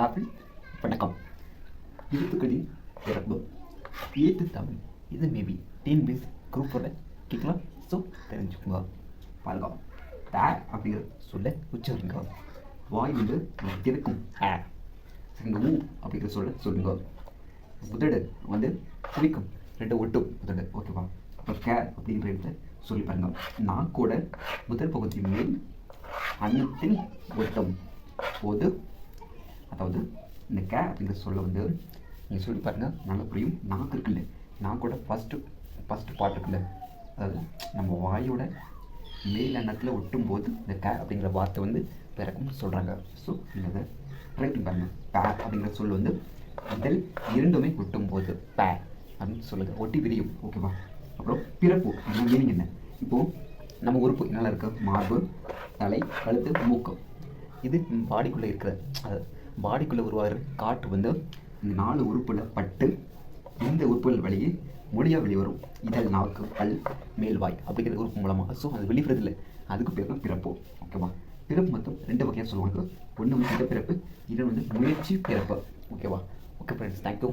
Apple வணக்கம். எழுத்துக்கடி இறப்பு. ஏத்து தமிழ். இது மேபி டீன் பேஸ் குரூப்போட கேட்கலாம். ஸோ தெரிஞ்சுக்கோங்க. பாருங்க. த அப்படிங்கிற சொல்ல உச்சரிங்க. வாய் வந்து திறக்கும் ஹே சரிங்க. ஊ அப்படிங்கிற சொல்ல சொல்லுங்க. உதடு வந்து குவிக்கும் ரெண்டு ஒட்டும் உதடு ஓகேவா அப்புறம் கே அப்படிங்கிற இடத்துல சொல்லி பாருங்க. நாக்கோட முதல் பகுதி மேல் அன்னத்தில் ஒட்டும். போது அதாவது இந்த கே அப்படிங்கிற சொல்ல வந்து நீங்கள் சொல்லி பாருங்கள் நல்லா புரியும். நாக்கு இருக்குல்ல. நாக்கோட ஃபஸ்ட்டு ஃபஸ்ட்டு பார்ட் இருக்குல்ல. அதாவது நம்ம வாயோட மேல் எண்ணத்தில் ஒட்டும் போது இந்த கே அப்படிங்கிற வார்த்தை வந்து பிறக்கும்னு சொல்கிறாங்க ஸோ நீங்கள் அதை ட்ரை பண்ணி பே அப்படிங்கிற சொல் வந்து முதல் இரண்டுமே ஒட்டும் போது பே அப்படின்னு சொல்லுது ஒட்டி விரியும் ஓகேவா அப்புறம் பிறப்பு என்ன மீனிங் என்ன? இப்போது நம்ம உறுப்பு என்னெல்லாம் இருக்குது மார்பு தலை கழுத்து மூக்கு. இது பாடிக்குள்ளே இருக்கிற அது பாடிக்குள்ளே உருவாகிற காற்று வந்து இந்த நாலு உறுப்பில் பட்டு இந்த உறுப்புகள் வழியே மொழியாக வெளிவரும் இதழ் நாக்கு பல் மேல்வாய் அப்படிங்கிற உறுப்பு மூலமாக. ஸோ அது வெளிவரது இல்லை அதுக்கு பேர் தான் பிறப்பு. ஓகேவா பிறப்பு மொத்தம் ரெண்டு வகையாக சொல்லுவாங்க. ஒன்று வந்து பிறப்பு இன்னொன்று வந்து முயற்சி பிறப்பு. ஓகேவா ஓகே ஃப்ரெண்ட்ஸ் தேங்க்யூ